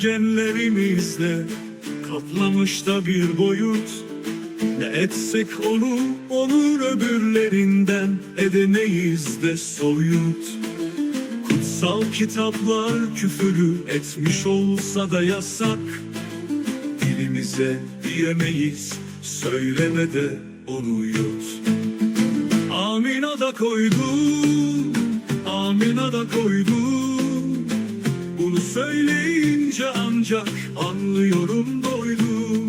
genlerimizle Kaplamış da bir boyut. Ne etsek onu olur öbürlerinden Edemeyiz de soyut. Kutsal kitaplar küfürü etmiş olsa da yasak. Dilimize diyemeyiz söyleme de onu yut. Amina da koydum, söyleyince ancak anlıyorum doydum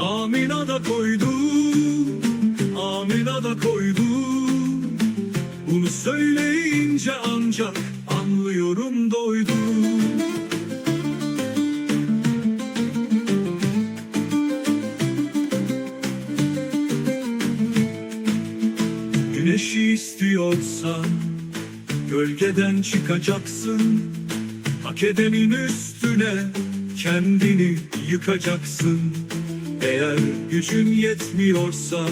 Amina da koydum, Amina da koydum Bunu söyleyince ancak anlıyorum doydum Güneşi istiyorsan Gölgeden çıkacaksın Hak edenin üstüne Kendini yıkacaksın. Eğer gücün yetmiyorsa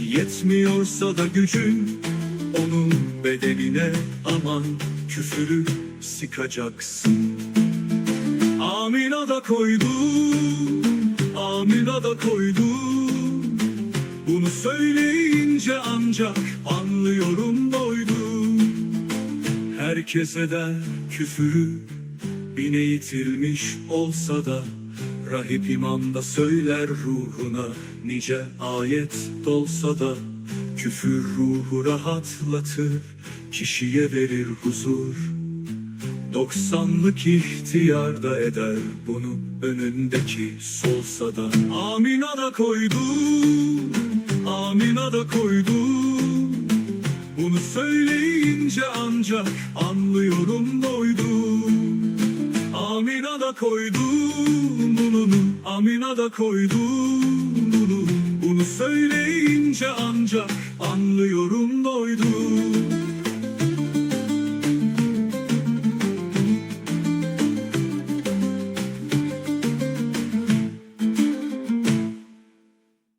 Yetmiyorsa da gücün Onun bedenine aman Küfürü sıkacaksın. Amina da koydum Amina da koydum Bunu söyleyince ancak anlıyorum doydum Herkese de küfürü bine yitirmiş olsa da Rahip imam da söyler ruhuna. Nice ayet dolsa da Küfür ruhu rahatlatır, kişiye verir huzur. Doksanlık ihtiyar da eder bunu önündeki solsa da. Amina da koydum, Amina da koydum Bunu söyleyince ancak anlıyorum doydum Amina da koydum bunu Amina da koydum bunu. Bunu söyleyince ancak anlıyorum doydum